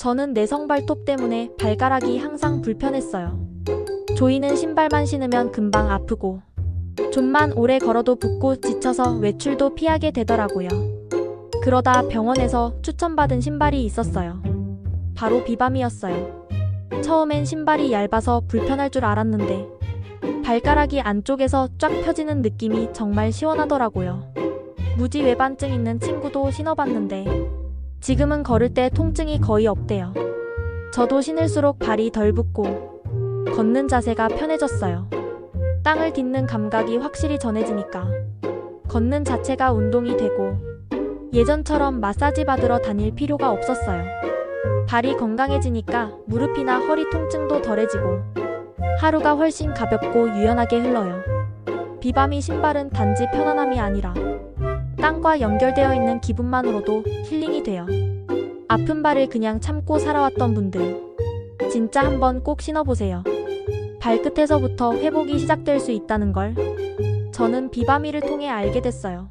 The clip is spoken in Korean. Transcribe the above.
저는 내성 발톱 때문에 발가락이 항상 불편했어요. 조이는 신발만 신으면 금방 아프고 좀만 오래 걸어도 붓고 지쳐서 외출도 피하게 되더라고요. 그러다 병원에서 추천받은 신발이 있었어요. 바로 비밤이었어요. 처음엔 신발이 얇아서 불편할 줄 알았는데 발가락이 안쪽에서 쫙 펴지는 느낌이 정말 시원하더라고요. 무지 외반증 있는 친구도 신어봤는데 지금은 걸을 때 통증이 거의 없대요. 저도 신을수록 발이 덜 붓고 걷는 자세가 편해졌어요. 땅을 딛는 감각이 확실히 전해지니까 걷는 자체가 운동이 되고 예전처럼 마사지 받으러 다닐 필요가 없었어요. 발이 건강해지니까 무릎이나 허리 통증도 덜해지고 하루가 훨씬 가볍고 유연하게 흘러요. 비바미 신발은 단지 편안함이 아니라 땅과 연결되어 있는 기분만으로도 힐링이 돼요. 아픈 발을 그냥 참고 살아왔던 분들 진짜 한번 꼭 신어보세요. 발끝에서부터 회복이 시작될 수 있다는 걸 저는 비바미를 통해 알게 됐어요.